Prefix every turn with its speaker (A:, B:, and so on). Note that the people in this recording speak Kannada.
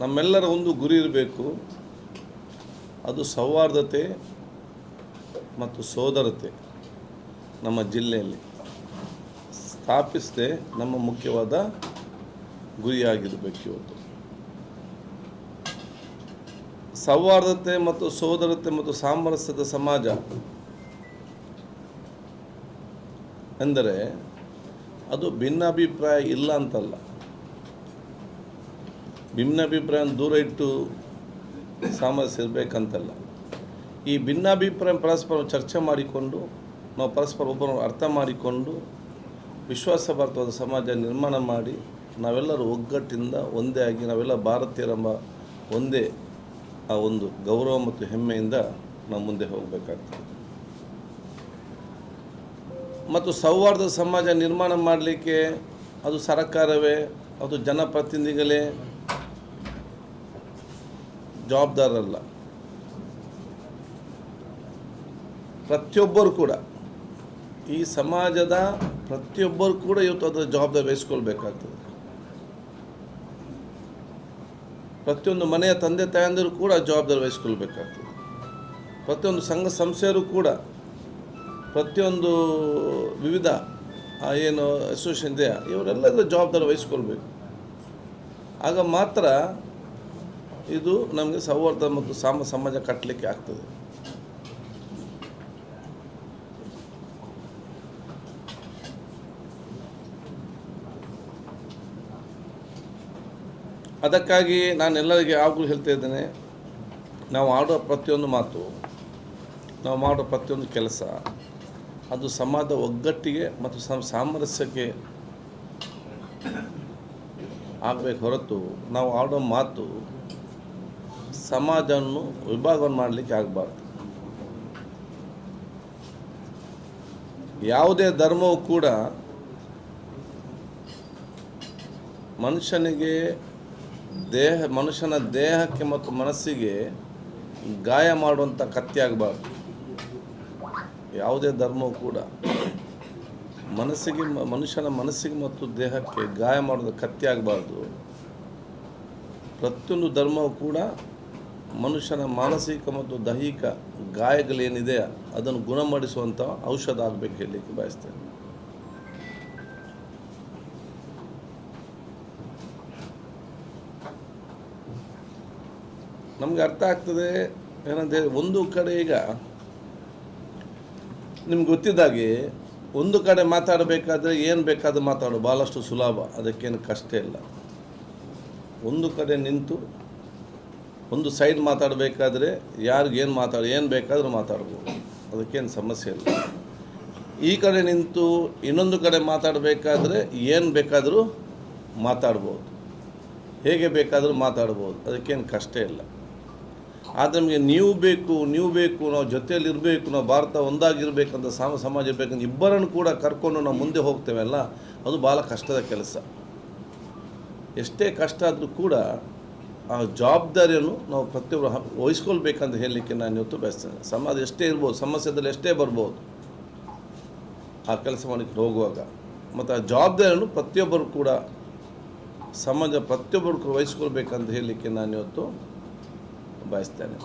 A: ನಮ್ಮೆಲ್ಲರ ಒಂದು ಗುರಿ ಇರಬೇಕು. ಅದು ಸೌಹಾರ್ದತೆ ಮತ್ತು ಸೋದರತೆ ನಮ್ಮ ಜಿಲ್ಲೆಯಲ್ಲಿ. ಸ್ಥಾಪಿಸದೆ ನಮ್ಮ ಮುಖ್ಯವಾದ ಗುರಿಯಾಗಿರಬೇಕು ಇವತ್ತು. ಸೌಹಾರ್ದತೆ ಮತ್ತು ಸೋದರತೆ ಮತ್ತು ಸಾಮರಸ್ಯದ ಸಮಾಜ ಎಂದರೆ ಅದು ಭಿನ್ನಾಭಿಪ್ರಾಯ ಇಲ್ಲ ಅಂತಲ್ಲ. ಭಿನ್ನಾಭಿಪ್ರಾಯ ದೂರ ಇಟ್ಟು ಸಾಮರಸ್ಯ ಇರಬೇಕಂತಲ್ಲ. ಈ ಭಿನ್ನಾಭಿಪ್ರಾಯ ಪರಸ್ಪರ ಚರ್ಚೆ ಮಾಡಿಕೊಂಡು, ನಾವು ಪರಸ್ಪರ ಒಬ್ಬರನ್ನು ಅರ್ಥ ಮಾಡಿಕೊಂಡು ವಿಶ್ವಾಸಭಾರತವಾದ ಸಮಾಜ ನಿರ್ಮಾಣ ಮಾಡಿ, ನಾವೆಲ್ಲರೂ ಒಗ್ಗಟ್ಟಿಂದ ಒಂದೇ ಆಗಿ, ನಾವೆಲ್ಲ ಭಾರತೀಯರೆಂಬ ಒಂದೇ ಆ ಒಂದು ಗೌರವ ಮತ್ತು ಹೆಮ್ಮೆಯಿಂದ ನಾವು ಮುಂದೆ ಹೋಗಬೇಕಾಗ್ತದೆ. ಮತ್ತು ಸೌಹಾರ್ದ ಸಮಾಜ ನಿರ್ಮಾಣ ಮಾಡಲಿಕ್ಕೆ ಅದು ಸರ್ಕಾರವೇ, ಅದು ಜನಪ್ರತಿನಿಧಿಗಳೇ ಜವಾಬ್ದಾರರಲ್ಲ. ಪ್ರತಿಯೊಬ್ಬರು ಕೂಡ, ಈ ಸಮಾಜದ ಪ್ರತಿಯೊಬ್ಬರು ಕೂಡ ಇವತ್ತು ಅದರ ಜವಾಬ್ದಾರಿ ವಹಿಸ್ಕೊಳ್ಬೇಕಾಗ್ತದೆ. ಪ್ರತಿಯೊಂದು ಮನೆಯ ತಂದೆ ತಾಯಂದಿರು ಕೂಡ ಜವಾಬ್ದಾರಿ ವಹಿಸ್ಕೊಳ್ಬೇಕಾಗ್ತದೆ. ಪ್ರತಿಯೊಂದು ಸಂಘ ಸಂಸ್ಥೆಯರು ಕೂಡ, ಪ್ರತಿಯೊಂದು ವಿವಿಧ ಏನು ಅಸೋಸಿಯೇಷನ್ ಇದೆಯಾ, ಇವರೆಲ್ಲದರ ಜವಾಬ್ದಾರಿ ವಹಿಸ್ಕೊಳ್ಬೇಕು. ಆಗ ಮಾತ್ರ ಇದು ನಮಗೆ ಸೌಹಾರ್ದ ಮತ್ತು ಸಾಮ ಸಮಾಜ ಕಟ್ಟಲಿಕ್ಕೆ ಆಗ್ತದೆ. ಅದಕ್ಕಾಗಿ ನಾನು ಎಲ್ಲರಿಗೆ ಯಾವಾಗಲೂ ಹೇಳ್ತಾ ಇದ್ದೇನೆ, ನಾವು ಆಡೋ ಪ್ರತಿಯೊಂದು ಮಾತು, ನಾವು ಮಾಡೋ ಪ್ರತಿಯೊಂದು ಕೆಲಸ, ಅದು ಸಮಾಜದ ಒಗ್ಗಟ್ಟಿಗೆ ಮತ್ತು ಸಾಮರಸ್ಯಕ್ಕೆ ಆಗಬೇಕು ಹೊರತು ನಾವು ಆಡೋ ಮಾತು ಸಮಾಜವನ್ನು ವಿಭಾಗವನ್ನು ಮಾಡಲಿಕ್ಕೆ ಆಗಬಾರ್ದು. ಯಾವುದೇ ಧರ್ಮವು ಕೂಡ ಮನುಷ್ಯನಿಗೆ ದೇಹ, ಮನುಷ್ಯನ ದೇಹಕ್ಕೆ ಮತ್ತು ಮನಸ್ಸಿಗೆ ಗಾಯ ಮಾಡುವಂಥ ಕತ್ತಿ ಆಗಬಾರ್ದು. ಯಾವುದೇ ಧರ್ಮವು ಕೂಡ ಮನಸ್ಸಿಗೆ, ಮನುಷ್ಯನ ಮನಸ್ಸಿಗೆ ಮತ್ತು ದೇಹಕ್ಕೆ ಗಾಯ ಮಾಡೋದು ಕತ್ತಿ ಪ್ರತಿಯೊಂದು ಧರ್ಮವೂ ಕೂಡ ಮನುಷ್ಯನ ಮಾನಸಿಕ ಮತ್ತು ದೈಹಿಕ ಗಾಯಗಳೇನಿದೆ, ಅದನ್ನು ಗುಣಮಡಿಸುವಂಥ ಔಷಧ ಆಗಬೇಕು ಹೇಳಲಿಕ್ಕೆ ಬಯಸ್ತೇನೆ. ನಮ್ಗೆ ಅರ್ಥ ಆಗ್ತದೆ, ಏನಂತ ಹೇಳಿ, ಒಂದು ಕಡೆ ಈಗ ನಿಮ್ಗೆ ಗೊತ್ತಿದ್ದಾಗೆ ಒಂದು ಕಡೆ ಮಾತಾಡಬೇಕಾದ್ರೆ ಏನು ಬೇಕಾದ್ರೂ ಮಾತಾಡು ಭಾಳಷ್ಟು ಸುಲಭ, ಅದಕ್ಕೇನು ಕಷ್ಟ ಇಲ್ಲ. ಒಂದು ಕಡೆ ನಿಂತು ಒಂದು ಸೈಡ್ ಮಾತಾಡಬೇಕಾದ್ರೆ ಯಾರಿಗೇನು ಮಾತಾಡ, ಏನು ಬೇಕಾದರೂ ಮಾತಾಡ್ಬೋದು. ಅದಕ್ಕೇನು ಸಮಸ್ಯೆ ಇಲ್ಲ. ಈ ಕಡೆ ನಿಂತು ಇನ್ನೊಂದು ಕಡೆ ಮಾತಾಡಬೇಕಾದ್ರೆ ಏನು ಬೇಕಾದರೂ ಮಾತಾಡ್ಬೋದು. ಹೇಗೆ ಬೇಕಾದರೂ ಮಾತಾಡ್ಬೋದು. ಅದಕ್ಕೇನು ಕಷ್ಟ ಇಲ್ಲ. ಆದರೆ ನಮಗೆ ನೀವು ಬೇಕು ನೀವು ಬೇಕು, ನಾವು ಜೊತೆಯಲ್ಲಿರಬೇಕು ನಾವು ಭಾರತ ಒಂದಾಗಿರಬೇಕಂತ ಸಾಮ, ಸಮಾಜ ಇರಬೇಕಂತ ಇಬ್ಬರನ್ನು ಕೂಡ ಕರ್ಕೊಂಡು ನಾವು ಮುಂದೆ ಹೋಗ್ತೇವಲ್ಲ ಅದು ಭಾಳ ಕಷ್ಟದ ಕೆಲಸ. ಎಷ್ಟೇ ಕಷ್ಟ ಆದರೂ ಕೂಡ ಆ ಜವಾಬ್ದಾರಿಯನ್ನು ನಾವು ಪ್ರತಿಯೊಬ್ಬರು ವಹಿಸ್ಕೊಳ್ಬೇಕಂತ ಹೇಳಲಿಕ್ಕೆ ನಾನು ಇವತ್ತು ಬಯಸ್ತೇನೆ. ಸಮಾಜ ಎಷ್ಟೇ ಇರ್ಬೋದು, ಸಮಸ್ಯೆದಲ್ಲಿ ಎಷ್ಟೇ ಬರ್ಬೋದು, ಆ ಕೆಲಸ ಮಾಡಲಿಕ್ಕೆ ಹೋಗುವಾಗ, ಮತ್ತು ಆ ಜವಾಬ್ದಾರಿಯನ್ನು ಪ್ರತಿಯೊಬ್ಬರು ಕೂಡ, ಸಮಾಜ ಪ್ರತಿಯೊಬ್ಬರು ವಹಿಸ್ಕೊಳ್ಬೇಕಂತ ಹೇಳಲಿಕ್ಕೆ ನಾನು ಇವತ್ತು ಬಯಸ್ತೇನೆ.